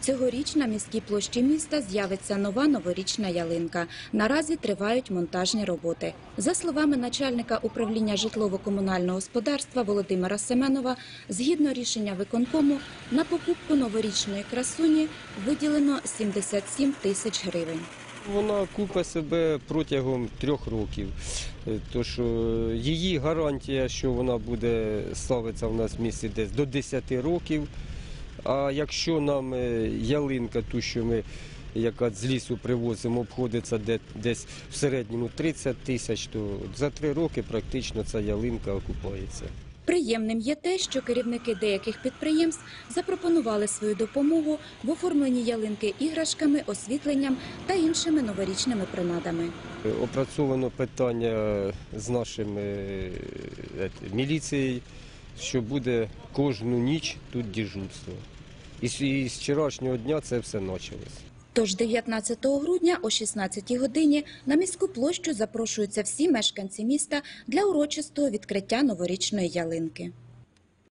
Цьогоріч на міській площі міста з'явиться нова новорічна ялинка. Наразі тривають монтажні роботи. За словами начальника управління житлово-комунального господарства Володимира Семенова, згідно рішення виконкому, на покупку новорічної красуні виділено 77 тисяч гривень. Вона купить себе протягом трьох років. Е, Тож е, її гарантія, що вона буде ставитися в нас в місті десь до 10 років. А якщо нам е, ялинка, ту, що ми яка з лісу привозимо, обходиться десь в середньому 30 тисяч, то за три роки практично ця ялинка окупається. Приємним є те, що керівники деяких підприємств запропонували свою допомогу в оформленні ялинки іграшками, освітленням та іншими новорічними принадами. Опрацьовано питання з нашим е, е, міліцією, що буде кожну ніч тут дежурство. І з, вчорашнього дня це все почалося. Тож 19 грудня о 16 годині на міську площу запрошуються всі мешканці міста для урочистого відкриття новорічної ялинки.